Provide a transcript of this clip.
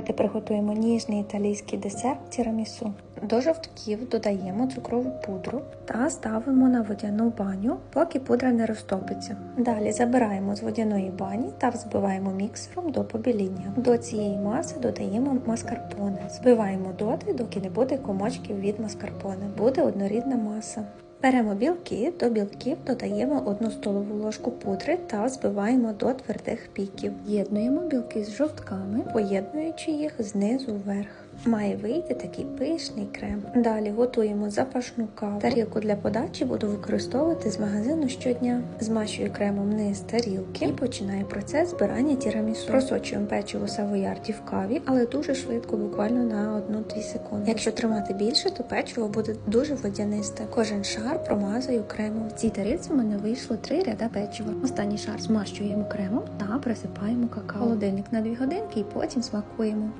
Давайте приготуємо ніжний італійський десерт тірамісу. До жовтків додаємо цукрову пудру та ставимо на водяну баню, поки пудра не розтопиться. Далі забираємо з водяної бані та взбиваємо міксером до побіління. До цієї маси додаємо маскарпоне. Збиваємо доти, доки не буде комочків від маскарпоне. Буде однорідна маса. Беремо білки, до білків додаємо 1 столову ложку пудри та збиваємо до твердих піків. Єднуємо білки з жовтками, поєднуючи їх знизу вверх. Має вийти такий пишний крем. Далі готуємо запашну каву. Тарілку для подачі буду використовувати з магазину щодня. Змащую кремом низ тарілки і починаю процес збирання тірамісу. Просочуємо печиво савоярді в каві, але дуже швидко, буквально на 1-2 секунди. Якщо тримати більше, то печиво буде дуже водянисте. Кожен шар промазую кремом. В цій тарілці в мене вийшло 3 ряда печива. Останній шар змащуємо кремом та присипаємо какао. Холодильник на 2 годинки і потім смакуємо.